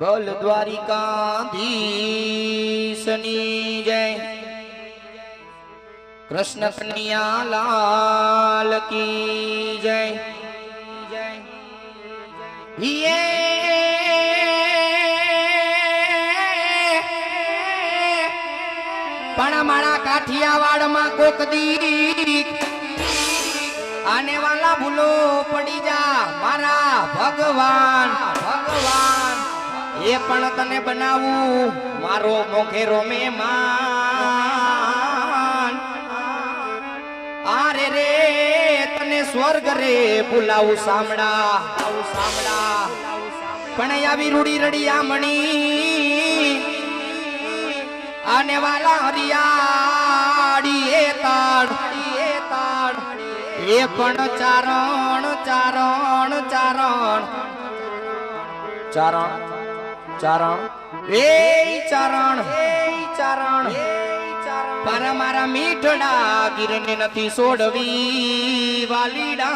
બોલ દ્વારિકાધીશની જય. કૃષ્ણ કન્યા લાલ કી જય. પણ મારા કાઠિયાવાડમાં કોક દી આને વાલા ભૂલો પડી જા. મારા ભગવાન ભગવાન. એ પણ તને બનાવું, મારો મોઘેરો મહેમાન. આરે રે, તને સ્વર્ગ રે બોલાવું સાંભળા સાંભળા પણ આવી રૂડી રડિયા મણી આને વાલા હરિયાળી એ તાડ એ તાડ. એ પણ ચારણ ચારણ ચારણ. ચારણ. ચારણ? એ ચારણ. એ ચારણ. પર મારા મીઠડા ગીરને નથી સોડવી. વાલીડા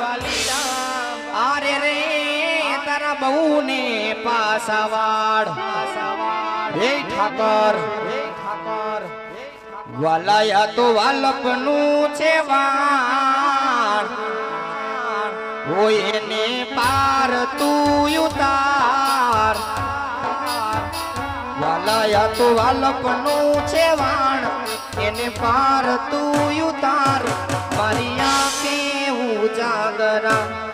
વાલીડા આરે રે તારા બહુને પાસાવાડ. હે ઠાકર. હે ઠાકર. વાલાયા તો વાલપનું છે વાણ હોય એને પાર તું ઉતાર વાલાયા તો વાલપનું છે વાણ. એને પાર તું ઉતાર મારી આંખે હું દીને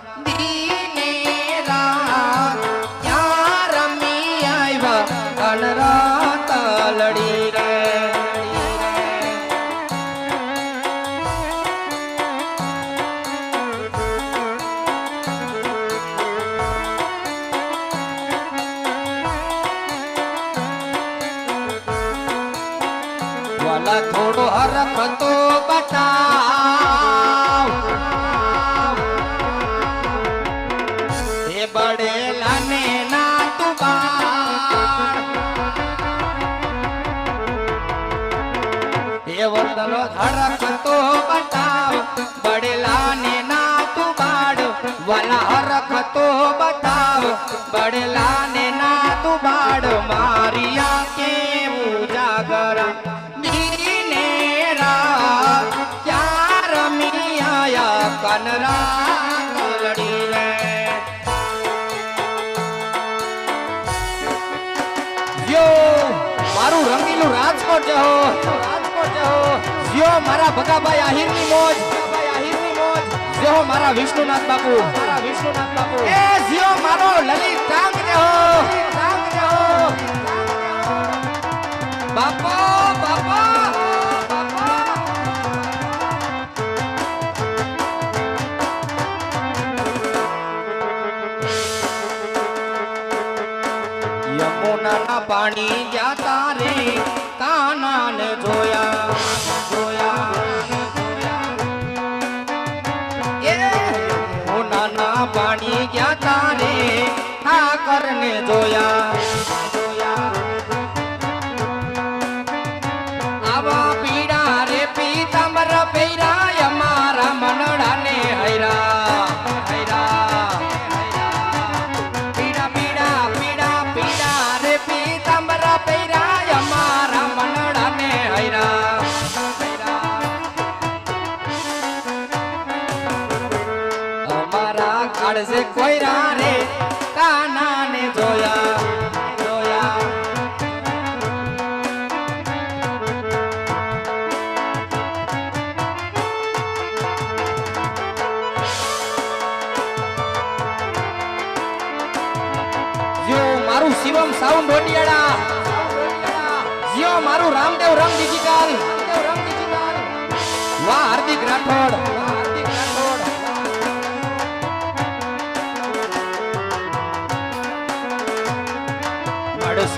એ બડેલા ને ના બતાવ બડેલા ને બાળ વાલા હરખ તો બતાવ બડેલા ને ના તું બાળ મારી આંખે ઉજાગરા દીને રાત ક્યાં રમી કનરા. રાજકોટ જહો રાજકોટ જહો જ્યો મારા ભગાભાઈ આહિરની મોજ જ્યો મારા વિષ્ણુનાથ બાપુ. મારા વિષ્ણુનાથ બાપુ. એ જ્યો મારો લલિત ટાંગ જહો ટાંગ જહો બાપા બાપા પાણી જાતા જોયા પાણી ગયા તારે ઠાકરને જોયા જોયા.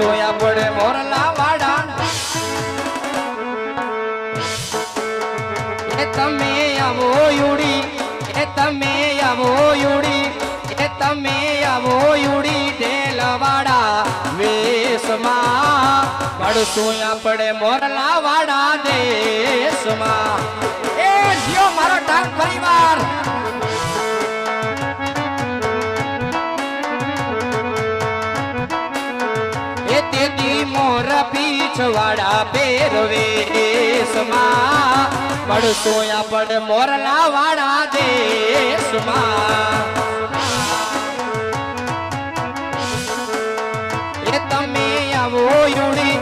અડસોયા પડે મોરલા વાડા. એ તમે આવો યુડી, એ તમે આવો યુડી, એ તમે આવો યુડી ઢેલવાડા વેશમાં પડશું પડે મોરલા વાડા દેશમાં. એ જીઓ મારો ટાંગ પરિવાર. મોર પીછવાડા પહેરવે સમા પડશો આપણે મોરલા વાળા દેશમાં. એ તમે આવો યુડી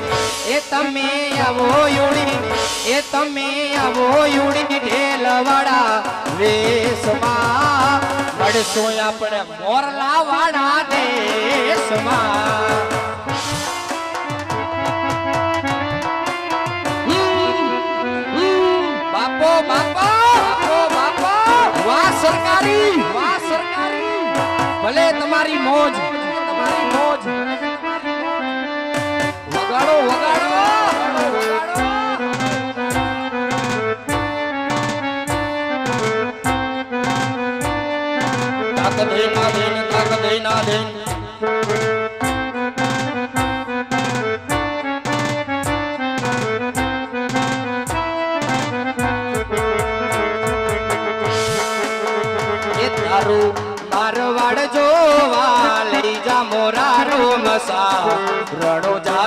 એ તમે આવો યુડી એ તમે આવો યુડી ઢેલવાડા વેશમાં મળશો આપણે મોરલા વાળા દેશમાં. બાપો બાપો. ભલે તમારી મોજ તમારી મોજ. વગાડો દેન તાકત હે ના દેન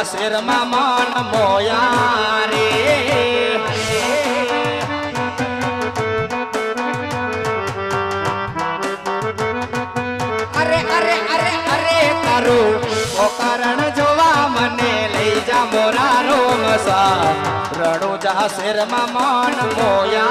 શેરમાં મન મોયા રે. અરે અરે અરે અરે, તારું કારણ જોવા મને લઈ જા મોરા રોમસા. રણો જા શેરમાં મન મોયા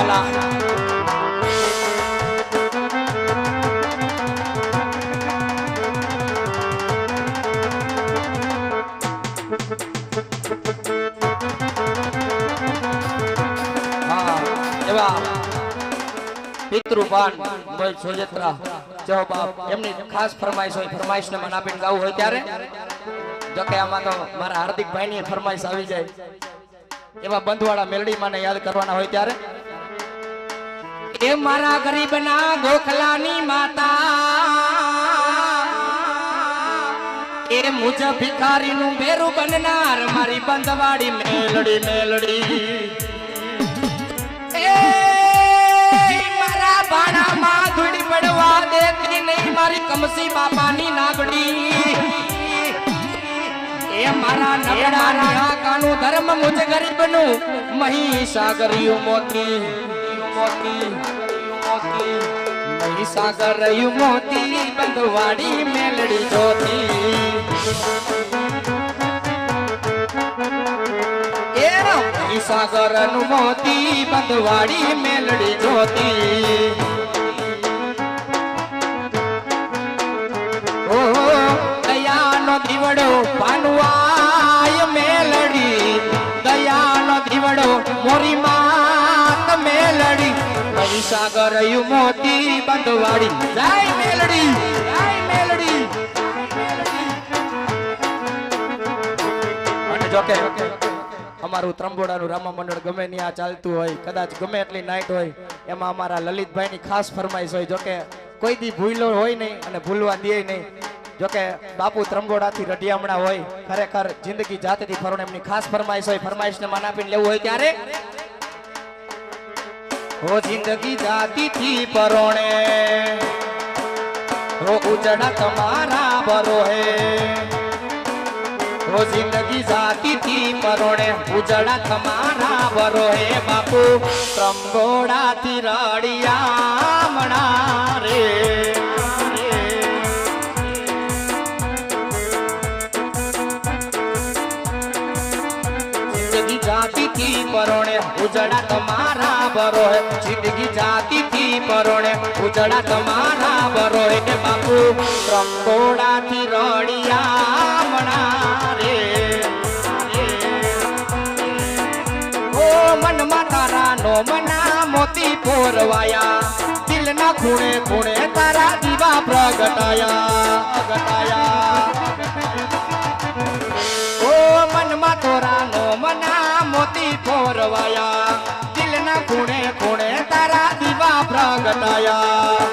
હા એવા પિતૃપાન ભાઈ સોજેત્રા. જો બાપ એમની ખાસ ફરમાઈશ હોય ફરમાઈશ ને મને આપીને ગાવું હોય ત્યારે? જો કે આમાં તો મારા હાર્દિકભાઈની ફરમાઈશ આવી જાય. એવા બંધવાળા મેળડી માને યાદ કરવાના હોય ત્યારે? એ મારા ગરીબના ગોખલાની માતા. એ મુજ ભિખારીનું ભેરું બનનાર મારી બંધવાડી મેલડી મેલડી. મારા બાણામાં ધૂળી પડવા દેતી મારી કમસી બાપાની નાગડી. એ મારા નાણા કાનું ધર્મ મુજ ગરીબનું મહીસાગરિયું મોતી. મોતી મોતી મહીસાગરિયું મોતી બંધવાડી મેલડી જોતી. એ સાગરનું મોતી બંધવાડી મેલડી જોતી. ઓ સાગર મોતી બંધવાડી. જય મેલડી! જય મેલડી! અને રામા મંડળ ગમે આ ચાલતું હોય, કદાચ ગમે એટલી નાઇટ હોય, એમાં અમારા લલિતભાઈની ખાસ ફરમાઈશ હોય. જોકે કોઈ દી ભૂલો હોય નહીં અને ભૂલવા દે નહીં. જોકે બાપુ ત્રંબોડાથી રઢિયામણા હોય, ખરેખર જિંદગી જાતથી ફરવાનું એમની ખાસ ફરમાઈશ હોય. ફરમાઈશને માન આપીને લેવું હોય ત્યારે હો જિંદગી જાતિથી પરોણે. હો ઉજડા તમારા બરોહે ઓ જિંદગી જાતી થી પરોણે. ઉજડા તમારા બરોહે બાપુ. ત્રંગોડા થી રડિયા. ઉજળા તમારા બરો હે જિંદગી જાતી થી પરોણે. ઉજળા તમારા બરો ને બાપુ રંગોડા થી રડિયા મણા રે. મનમાં તારા નો મના મોતી પોરવાયા. ખૂણે ખૂણે તારા દીવા પ્રગટાયા. પ્રગટાયા. મનમાં તોરા નો મના મોતી પોરવાયા દિલના ખૂણે ખૂણે તારા દીવા પ્રગટાયા.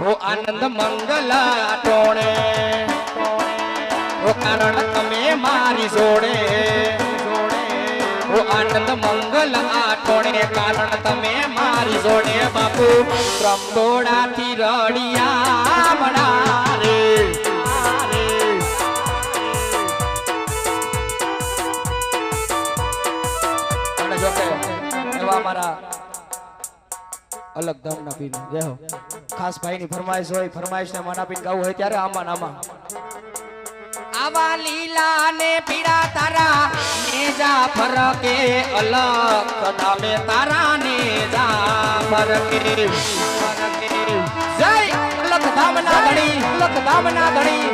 હો આનંદ મંગલ ટોણે. કારણ તમે મારી જોડે. ઓ આનંદ મંગલ આટોણે કારણ તમે મારી જોડે. બાપુ ત્રંબોડાથી રડિયા મડા અલગ ધામના પીને. જય હો. ખાસ ફરમાઈશ હોય ફરમાઈશ ને મના પીને ગાવું હોય ત્યારે આમાં નામાં આવા લીલા ને પીડા તારા, નેજા ફરકે, અલગ કદામે તારા નેજા ફરકે. જય લખ ધામના ધણી લખ ધામના ધણી.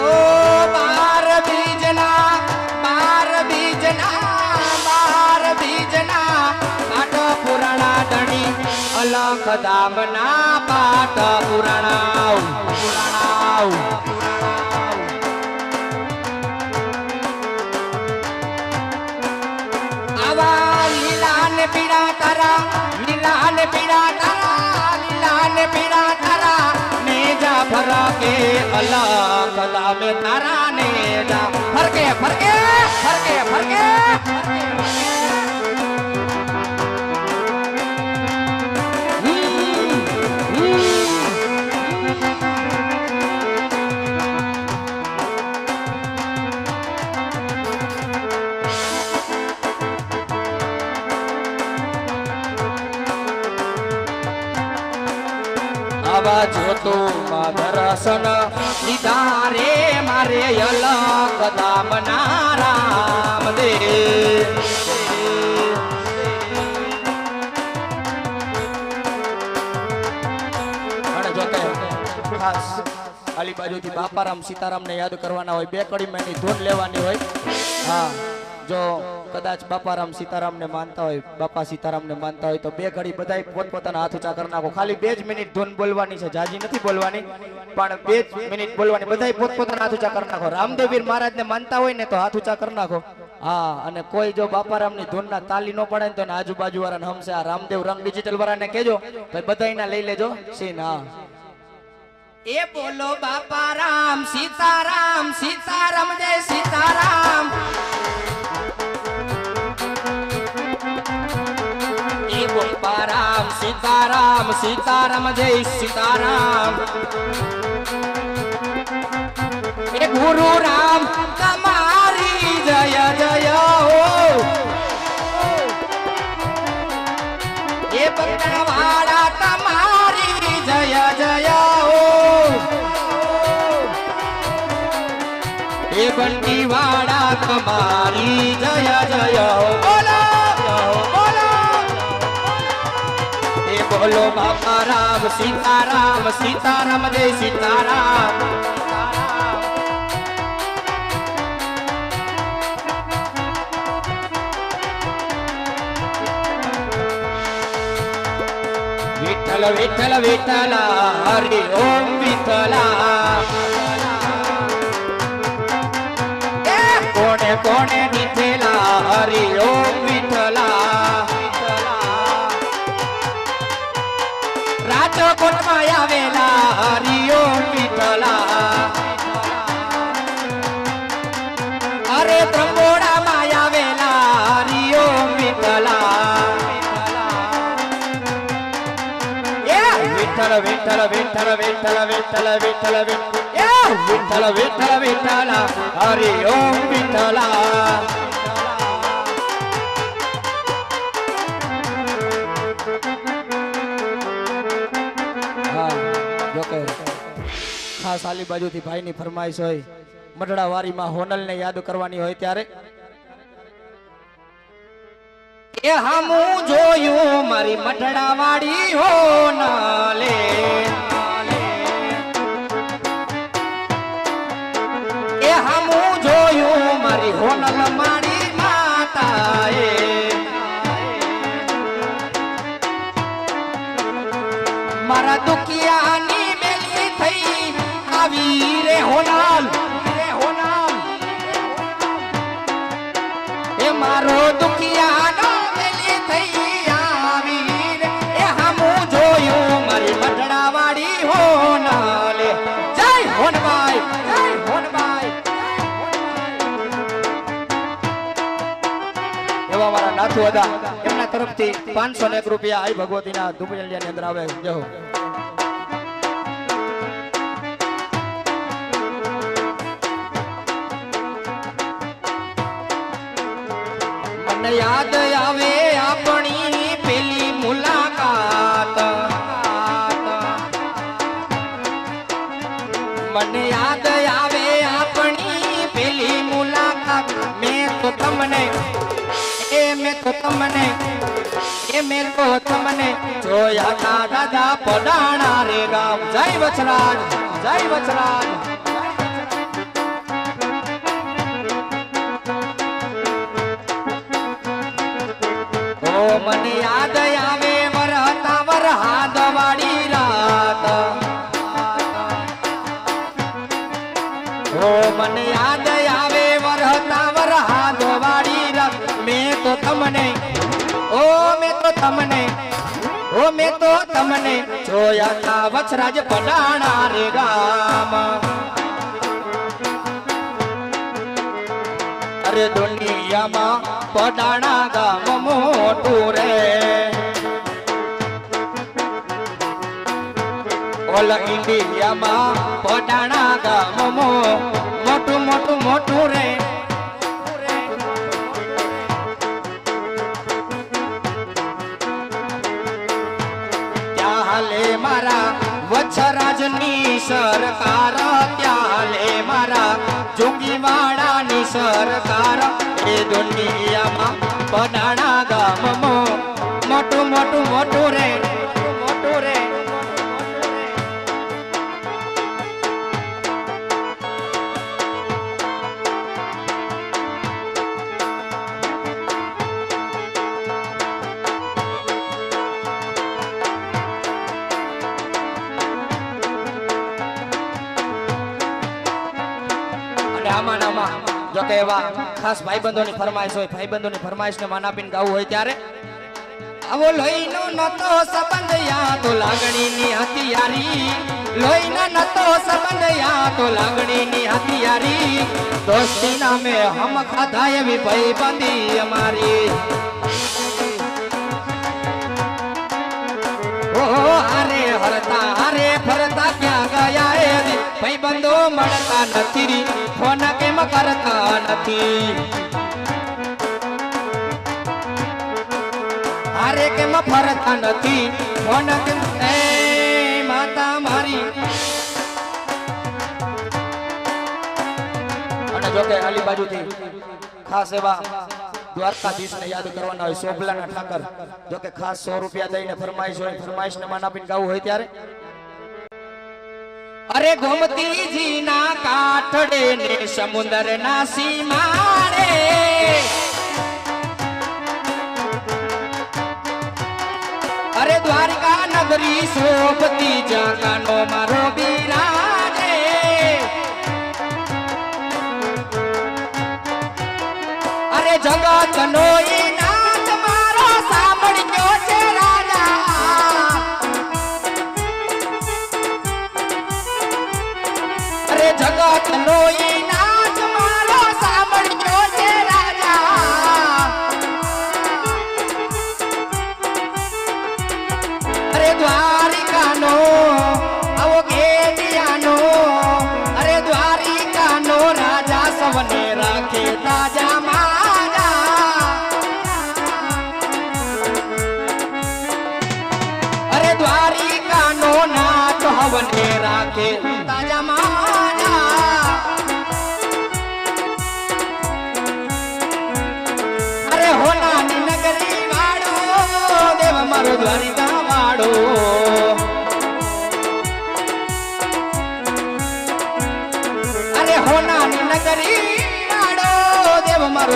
ઓ અલખ ધામના પાટ પુરાણાવ પુરાણાવ આવા લીલા ને પીડા તારા લીલા ને પીડા તારા લીલા ને પીડા તારા, ને જા ફરકે અલા કલા તારા. આવા જોતો દર્શન લીધા મારે અલગ દામના રામ દે ખાસ આલી બાજુથી બાપારામ સીતારામને યાદ કરવાના હોય, બે કડી મેની ધૂન લેવાની હોય. હા, જો કદાચ બાપારામ સીતારામને માનતા હોય, બાપા સીતારામને માનતા હોય તો બે ઘડી બધા પોતપોતાના હાથ ઊંચા કરી નાખો. ખાલી બે જ મિનિટ ધૂન બોલવાની છે, જાજી નથી બોલવાની, પણ બે જ મિનિટ બોલવાની બધા પોતપોતાના હાથ ઊંચા કરી નાખો. રામદેવીર મહારાજને માનતા હોય ને તો હાથ ઊંચા કરી નાખો. હા, અને કોઈ જો બાપારામની ધૂનના તાલી ન પડે ને તો આજુબાજુ વાળાને હમશે. આ રામદેવ રંગ ડિજિટલ વાળાને કેજો ભાઈ બધાયના લઈ લેજો. સીન, હા. એ બોલો બાપા રામ સીતારામ સીતારામ જય સીતારામ. સીતારામ સીતારામ જય સીતારામ એ ગુરુ રામ તમારી જય જય હો એ બગડાવાળા તમારી જય જય હો એ બંટીવાળા તમારી જય જય હો બોલો બાપા રામ, સીતારામ સીતારામ જય સીતારામ. વિઠ્ઠલ વિઠ્ઠલ વિઠ્ઠલ, હરિ ઓમ વિઠ્ઠલા. કોણે કોણે દીધેલા હરિ ઓમ રાજકોટમાં આવેલા હરિ ઓમ વિઠ્ઠલા અરે ત્રંબોડામાં આવેલા હરિ ઓમ વિઠ્ઠલા વિઠ્ઠલ વિઠ્ઠલ વિઠ્ઠલ વિઠ્ઠલ વિઠ્ઠલ વિઠ્ઠલ. વિઠ્ઠલ વિઠ્ઠલ વિઠ્ઠલ હરિ ઓમ વિઠ્ઠલા આલી બાજુથી ભાઈની ફરમાઈશ હોય. મઢડા હોનલને યાદ કરવાની હોય ત્યારે. એ હામું જોયું મારી મઢડા હોનલે. એ હમું જોયું મારી હોનલ મારી માતાએ. નાથુ હતા એમના તરફથી પાંચસો ને એક રૂપિયા આઈ ભગવતીના ધુબલિયાની અંદર આવે. જય યાદ આવે તમને એ મેં તો તમને. જોયા ના દાદા પડાણા રે ગામ. જય વચરાજ જય વચરાજ મને યાદ આવે તમને. ઓ, મેં તો તમને. ઓ, મેં તો તમને. જોયા તા વચરાજ પડાણા રે ગામ. અરે દુનિયામાં પડાણા ગામ મોટું રે. ઓલ ઇન્ડિયામાં પડાણા ગામ મોટું મોટું મોટું રે. મારા વચ્છરાજની સરકાર, ત્યાં હાલે મારા જોગીવાડાની સરકાર. એ દુનિયામાં બનાણા ગામમાં મોટું મોટું મોટું રે ખાસ ભાઈબંધોની ફરમાઈશ હોય, ભાઈબંધોની ફરમાઈશને માન આપીને ગાવું હોય ત્યારે આવો લોહીનો નતો સંબંધ યા તો લાગણીની હથિયારી. લોહીનો નતો સંબંધ યા તો લાગણીની હથિયારી. દોસ્તી નામે હમ ખાધા એવી ભાઈબંધી અમારી. હારે હરતા, હારે ફરતા ક્યાં ગયા એ ભાઈ બંધો મળતા નથી. ફોન કેમ કરતા નથી? હારે કેમ ફરતા નથી? ફોન કેમ? એ માતા મારી. અને જો કે આલી બાજુથી ખાસ એવા દ્વારકાધીશને યાદ કરવાના હોય શોભલાના ઠાકર. જો કે ખાસ સો રૂપિયા દઈને ફરમાઈશ હોય ફરમાઈશ ને માન આપીને ગાવું હોય ત્યારે અરે ગોમતીજી ના કાઠડે ને સમુદર ના સીમાડે. અરે દ્વારકા નગરી શોભતી જાકાનો મારો બિરાજે. અરે જગત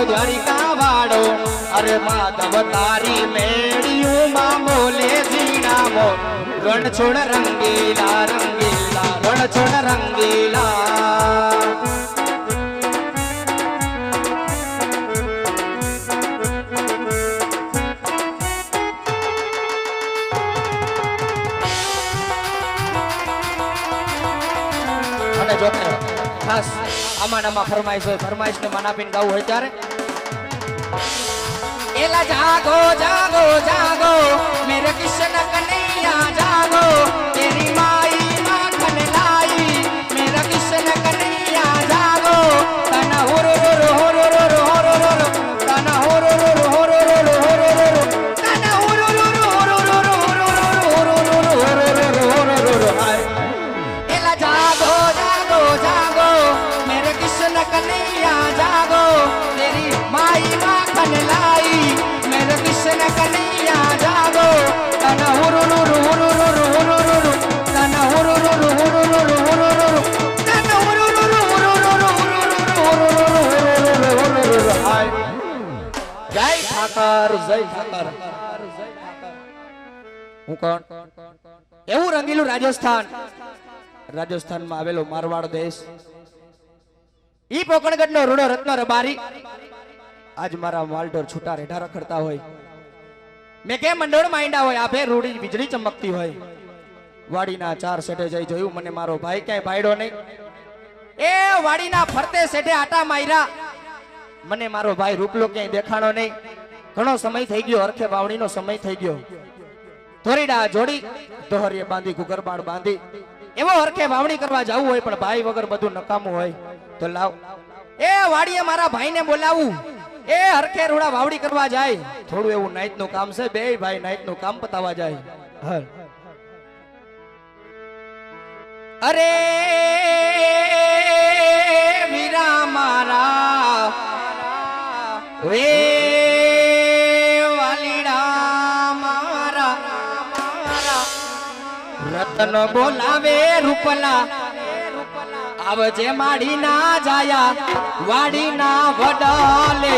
દ્વારિકા વાળો અરે માધવ, તારી મેળિયું માં બોલે ઝીણા મોર છોડ રંગીલા રંગીલા રણ છોડ રંગીલા. અને ખાસ આમાં આમાં ફરમાઈશ હોય ફરમાઈશ ને માન આપીને ગાવું હોય ત્યારે એલા જાગો જાગો જાગો. મેરે કિશન કનૈયા જાગો. હું કોણ? એવું રંગીલું રાજસ્થાન. રાજસ્થાનમાં આવેલો મારવાડ દેશ. ઈ પોકણગઢ નો રૂડો રત્ન રબારી. આજ મારા માલઢોર છૂટા રેઢા રખડતા હોય. મેં કે મંડળ માંડ્યા હોય? આભે રૂડી વીજળી ચમકતી હોય. વાડીના ચાર સેઠે જઈ જોયું મને મારો ભાઈ ક્યાંય ભાઈડો નહીં. એ વાડીના ફરતે સેઠે આટા માર્યા. મને મારો ભાઈ રૂપલો ક્યાંય દેખાણો નહીં. ઘણો સમય થઈ ગયો, અર્થે વાવણીનો સમય થઈ ગયો. ધોરીડા જોડી દોહરીએ બાંધી કુકરબાણ બાંધી. એવો હરખે વાવણી કરવા જવું હોય, પણ ભાઈ વગર બધું નકામું હોય, તો લાવ. એ વાડીએ મારા ભાઈને બોલાવું. એ હરખે રૂડા વાવડી કરવા જાય. થોડું એવું નાઈટનું કામ છે બે ભાઈ નાઈટનું કામ પતાવા જાય. હાલ અરે વીરા મારા, વે રતન બોલાવે રૂપલા. આવજે માડી ના જાયા વાડી ના વડાલે.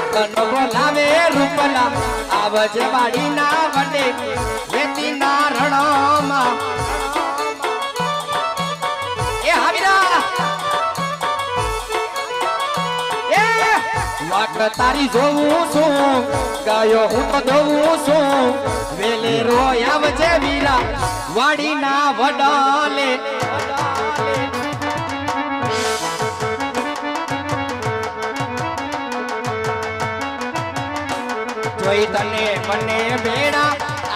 રતન બોલાવે રૂપલા, આવજે વાડી ના વડે વેતી ના રણોમાં. વાટ તારી જોઉં છું. ગાયો હું તો જોઉં છું. વેલે રોય આવજે વીરા, વાડીના વડાલે. જોઈ તને મને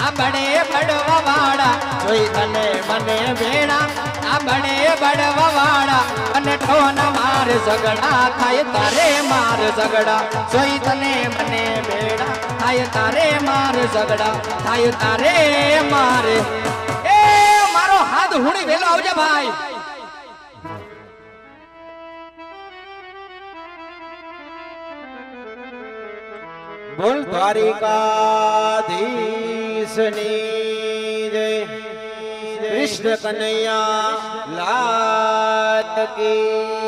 આ બડે બડવા વાળા જોઈ તને મને બેડા આ બડે બડવા વાળા અને ઠોન માર ઝગડા થાય તારે માર ઝગડા સોઈ તને મને બેડા, થાય તારે માર ઝગડા થાય તારે મારે. એ, મારો હાથ હુણી વેલો આવજે ભાઈ. બોલ દ્વારિકાધીશની. કૃષ્ણ કનૈયા લાલ કી